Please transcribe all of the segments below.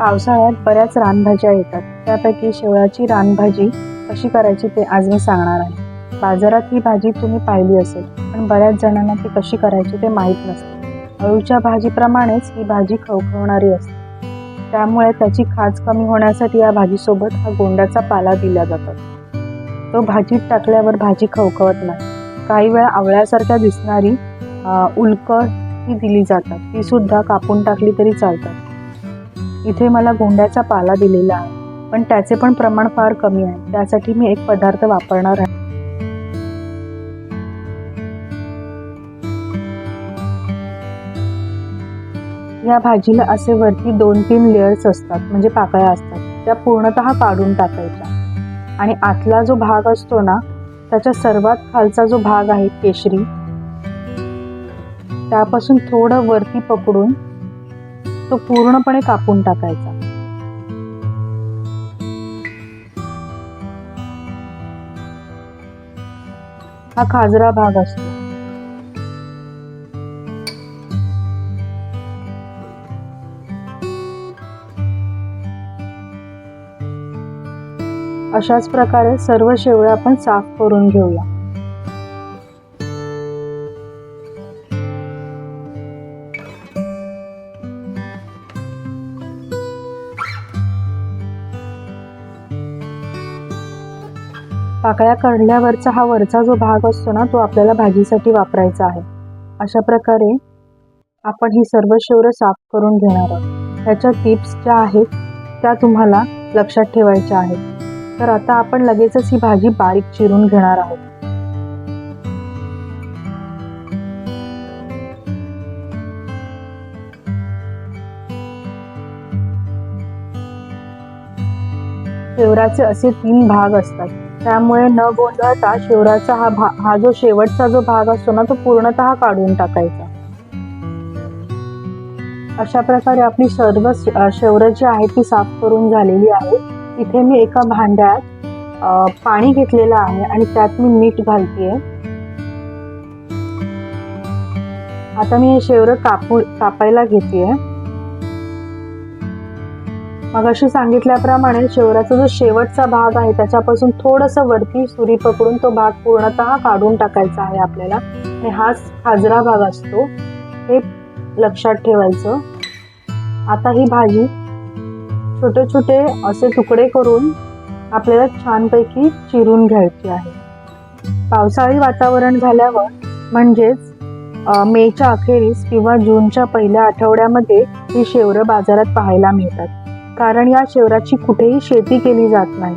पावसाळ्यात बऱ्याच रानभाज्या येतात. त्यापैकी शेवळाची रानभाजी कशी करायची ते आज मी सांगणार आहे. बाजारात ही भाजी तुम्ही पाहिली असेल पण बऱ्याच जणांना ती कशी करायची ते माहीत नसते. अळूच्या भाजीप्रमाणेच ही भाजी खवखवणारी असते. त्यामुळे त्याची खाज कमी होण्यासाठी या भाजीसोबत हा गोंड्याचा पाला दिला जातो. तो भाजीत टाकल्यावर भाजी खवखवत नाही. काही वेळा आवळ्यासारख्या दिसणारी उलकं ही दिली जातात. ती सुद्धा कापून टाकली तरी चालतात. इथे मला गोंड्याचा पाला दिलेला आहे. पण त्याचे पण प्रमाण फार कमी आहे. त्यासाठी मी एक पदार्थ वापरणार आहे. या भाजीला असे वरती दोन तीन लेयर्स असतात म्हणजे पाकळ्या असतात. त्या पूर्णतः काढून टाकायच्या. आणि आतला जो भाग असतो ना त्याच्या सर्वात खालचा जो भाग आहे केशरी त्यापासून थोडं वरती पकडून तो पूर्णपणे कापून टाकायचा. हा खाजरा भाग असतो. अशाच प्रकारे सर्व शेवळ्या आपण साफ करून घेऊया. पाकळ्या काढल्यावरचा हा वरचा जो भाग असतो ना तो आपल्याला भाजीसाठी वापरायचा आहे. अशा प्रकारे आपण ही सर्व शेवरं साफ करून घेणार आहोत. ह्याच्या टिप्स ज्या आहेत त्या तुम्हाला लक्षात ठेवायच्या आहेत. तर आता आपण लगेचच ही भाजी बारीक चिरून घेणार आहोत. शेवराचे असे तीन भाग असतात. त्यामुळे न गोंधळता शिवराचा हा भा हा जो शेवटचा जो भाग असतो ना तो पूर्णतः काढून टाकायचा. अशा प्रकारे आपली सर्व श- शेवरं जी आहे ती साफ करून झालेली आहे. इथे मी एका भांड्यात पाणी घेतलेलं आहे आणि त्यात मी मीठ घालतेय. आता मी हे शेवरं कापू कापायला घेतेय. मग अशी सांगितल्याप्रमाणे शेवराचा जो शेवटचा भाग आहे त्याच्यापासून थोडंसं वरती सुरी पकडून तो भाग पूर्णतः काढून टाकायचा आहे आपल्याला. आणि हाच खाजरा भाग असतो हे लक्षात ठेवायचं. आता ही भाजी छोटे छोटे असे तुकडे करून आपल्याला छानपैकी चिरून घ्यायची आहे. पावसाळी वातावरण झाल्यावर म्हणजेच मेच्या अखेरीस किंवा जूनच्या पहिल्या आठवड्यामध्ये ही शेवरं बाजारात पाहायला मिळतात. कारण या शेवराची कुठेही शेती केली जात नाही.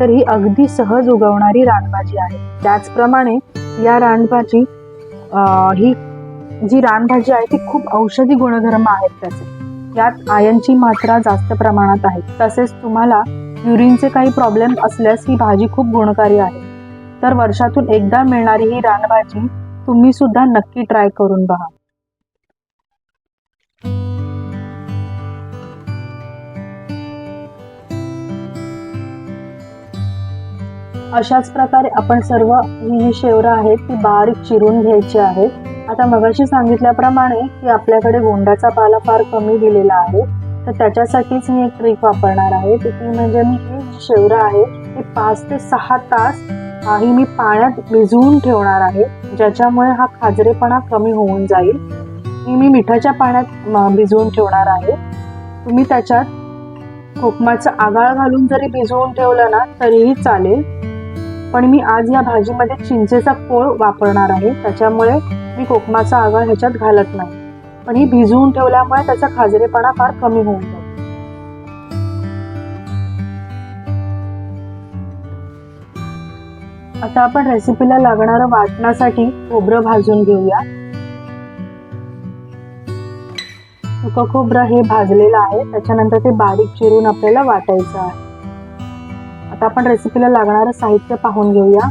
तर ही अगदी सहज उगवणारी रानभाजी आहे. त्याचप्रमाणे या रानभाजी ही जी रानभाजी आहे ती खूप औषधी गुणधर्म आहेत त्याचे. यात आयनची मात्रा जास्त प्रमाणात आहे. तसेच तुम्हाला युरिनचे काही प्रॉब्लेम असल्यास ही भाजी खूप गुणकारी आहे. तर वर्षातून एकदा मिळणारी ही रानभाजी तुम्ही सुद्धा नक्की ट्राय करून पहा अशाच प्रकारे आपण सर्व ही जी शेवरं आहेत ती बारीक चिरून घ्यायची आहेत. आता मगाशी सांगितल्याप्रमाणे की आपल्याकडे गोंडाचा पाला फार कमी दिलेला आहे. तर त्याच्यासाठीच मी एक ट्रिक वापरणार आहे. ती म्हणजे मी ही जी शेवरं आहे ती पाच ते सहा तास ही मी पाण्यात भिजवून ठेवणार आहे. ज्याच्यामुळे हा खाजरेपणा कमी होऊन जाईल. ही मी मिठाच्या पाण्यात भिजवून ठेवणार आहे. तुम्ही त्याच्यात कोकमाचं आगाळ घालून जरी भिजवून ठेवलं ना तरीही चालेल. पण मी आज या भाजीमध्ये चिंचेचा कोळ वापरणार आहे. त्याच्यामुळे मी कोकमाचा आगळ ह्याच्यात घालत नाही. पण ही भिजवून ठेवल्यामुळे त्याचा खाजरेपणा फार कमी होऊन जातो. आता आपण रेसिपीला लागणारं वाटण्यासाठी खोबरं भाजून घेऊया. सुकं खोबरं हे भाजलेलं आहे. त्याच्यानंतर ते बारीक चिरून आपल्याला वाटायचं आहे. आता आपण रेसिपीला लागणारं साहित्य पाहून घेऊया.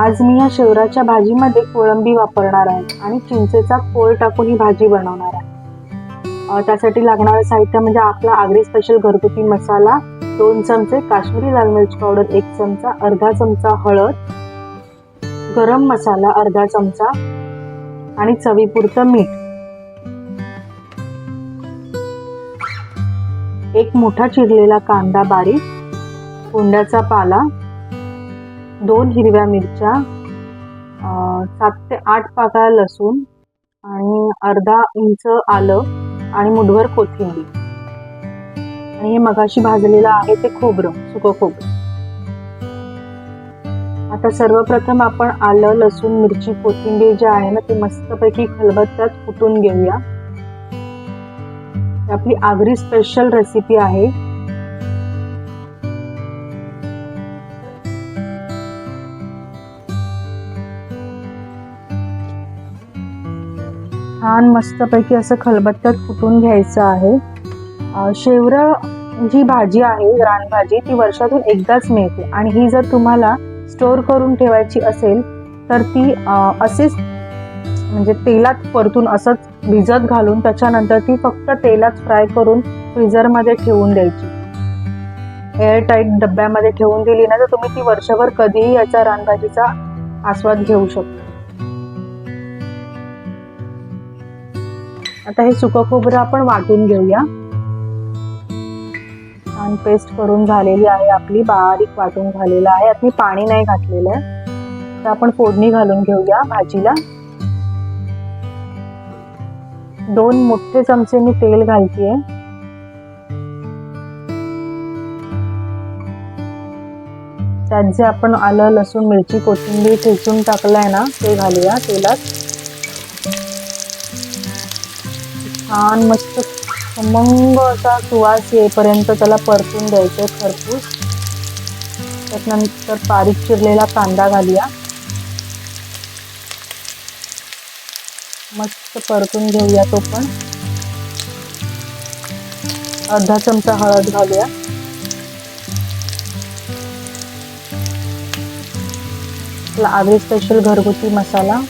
आज मी या शेवराच्या भाजीमध्ये कोळंबी वापरणार आहे आणि चिंचेचा कोळ टाकून ही भाजी बनवणार आहे. त्यासाठी लागणारं साहित्य म्हणजे आपला आगरी स्पेशल घरगुती मसाला दोन चमचे काश्मीरी लाल मिरची पावडर एक चमचा अर्धा चमचा हळद गरम मसाला अर्धा चमचा आणि चवीपुरतं मीठ. एक मोठा चिरलेला कांदा बारीक कोंड्याचा पाला दोन हिरव्या मिरच्या अं, सात ते आठ पाकळ्या लसूण आणि अर्धा इंच आलं आणि मुठभर कोथिंबीर. आणि हे मगाशी भाजलेलं आहे ते खोबरं सुकं खोबरं. आता सर्वप्रथम आपण आलं लसूण मिरची कोथिंबीर जे आहे ना ते मस्तपैकी खलबत्त्यात कुटून घेऊया. आपली आगरी स्पेशल रेसिपी आहे. छान मस्तपैकी असं खलबत्त्यात कुटून घ्यायचं आहे. शेवरं जी भाजी आहे रानभाजी ती वर्षातून एकदाच मिळते. आणि ही जर तुम्हाला स्टोअर करून ठेवायची असेल तर ती असेच म्हणजे तेलात परतून असंच भिजत घालून त्याच्यानंतर ती फक्त तेलात फ्राय करून फ्रीझरमध्ये ठेवून द्यायची. एअर टाईट डब्यामध्ये ठेवून दिली ना तर तुम्ही ती वर्षभर कधीही याचा रानभाजीचा आस्वाद घेऊ शकता. आता हे सुकं खोबरं आपण वाटून घेऊया. छान पेस्ट करून झालेली आहे आपली बारीक वाटून झालेलं आहे. आता मी पाणी नाही घातलेलं आहे. तर आपण फोडणी घालून घेऊया भाजीला. दोन मोठे चमचे मी तेल घालतीये. त्यात जे आपण आलं लसूण मिरची कोथिंबीर ठेचून टाकलाय ना ते घालूया तेलात. छान मस्त खमंग असा सुवास येईपर्यंत त्याला परतून द्यायचं आहे खरपूस. त्याच्यानंतर बारीक चिरलेला कांदा घालूया. मस्त परतून घेऊया तो पण. अर्धा चमचा हळद घालूया. आपला आगरी स्पेशल घरगुती मसाला.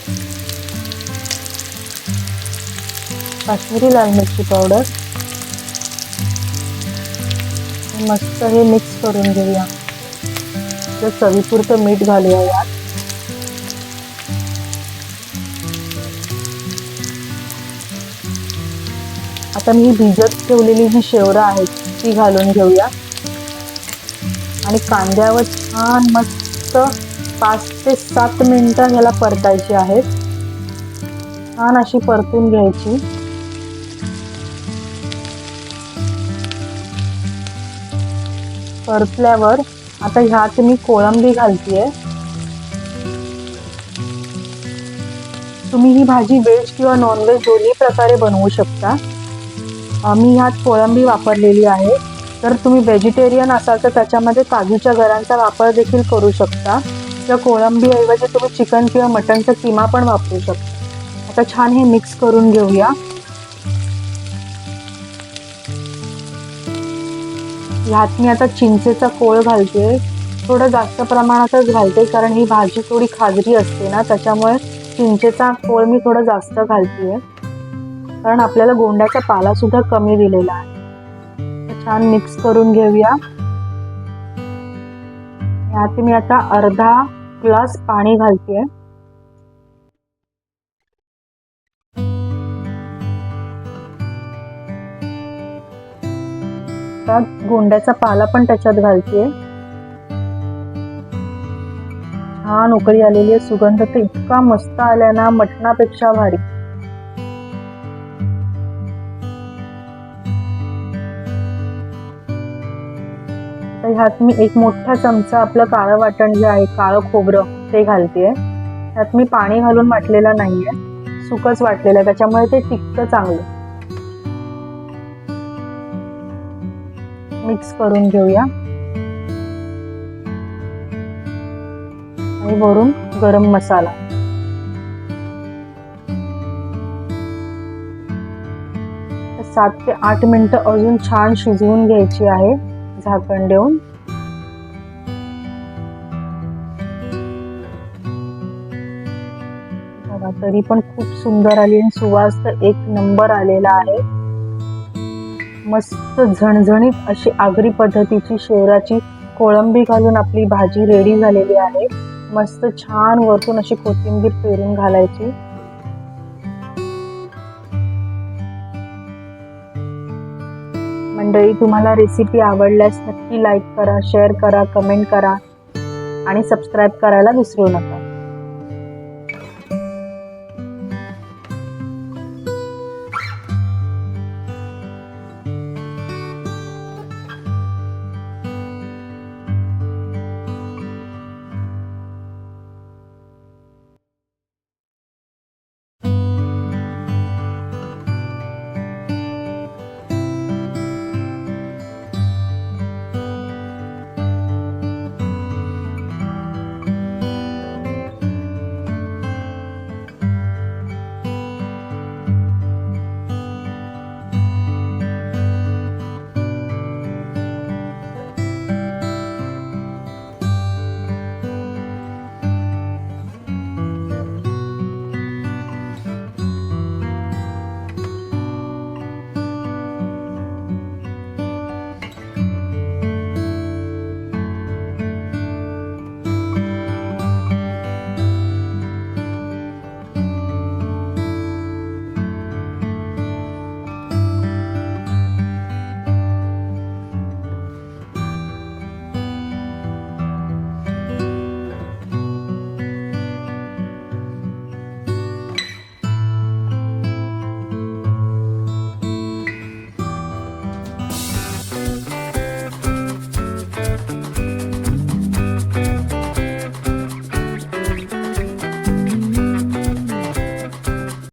काश्मीरी लाल मिरची पावडर मस्त हे मिक्स करून घेऊया. तर चवीपुरतं मीठ घालूया यात. आता मी भिजत ठेवलेली जी शेवरं आहेत ती घालून घेऊया. आणि कांद्यावर छान मस्त पाच ते सात मिनटं ह्याला परतायची आहेत. छान अशी परतून घ्यायची. परतल्यावर आता ह्यात मी कोळंबी घालतीये. तुम्ही ही भाजी व्हेज किंवा नॉनव्हेज दोन्ही प्रकारे बनवू शकता. मी ह्यात कोळंबी वापरलेली आहे. तर तुम्ही व्हेजिटेरियन असाल तर त्याच्यामध्ये काजूच्या गरांचा वापर देखील करू शकता. किंवा कोळंबीऐवजी तुम्ही चिकन किंवा मटनचा किमा पण वापरू शकता. आता छान हे मिक्स करून घेऊया. ह्यात मी आता चिंचेचा कोळ घालते थोडं जास्त प्रमाणातच घालते कारण ही भाजी थोडी खाजरी असते ना त्याच्यामुळे चिंचेचा कोळ मी थोडं जास्त घालते कारण आपल्याला गोंड्याचा पालासुद्धा कमी दिलेला आहे. छान मिक्स करून घेऊया. ह्यात मी आता अर्धा ग्लास पाणी घालते त्यात गोंड्याचा पाला पण त्याच्यात घालते छान उकळी आलेली आहे. सुगंध तर इतका मस्त आलाय ना मटणापेक्षा भारी. तर ह्यात मी एक मोठा चमचा आपलं काळं वाटण जे आहे काळं खोबरं ते घालते ह्यात मी पाणी घालून वाटलेलं नाहीये. सुकच वाटलेलं आहे. त्याच्यामुळे ते टिकतं चांगलं. मिक्स करून घेऊया. आणि वरून गरम मसाला. सात ते आठ मिनिटं अजून छान शिजवून घ्यायची आहे झाकण देऊन. तरी पण खूप सुंदर आली आणि सुवास तर एक नंबर आलेला आहे. मस्त झणझणीत अशी आगरी पद्धतीची शेवराची कोळंबी घालून आपली भाजी रेडी झालेली आहे. मस्त छान वरतून अशी कोथिंबीर पेरून घालायची. मंडळी तुम्हाला रेसिपी आवडल्यास नक्की लाईक करा शेअर करा कमेंट करा आणि सबस्क्राईब करायला विसरू नका.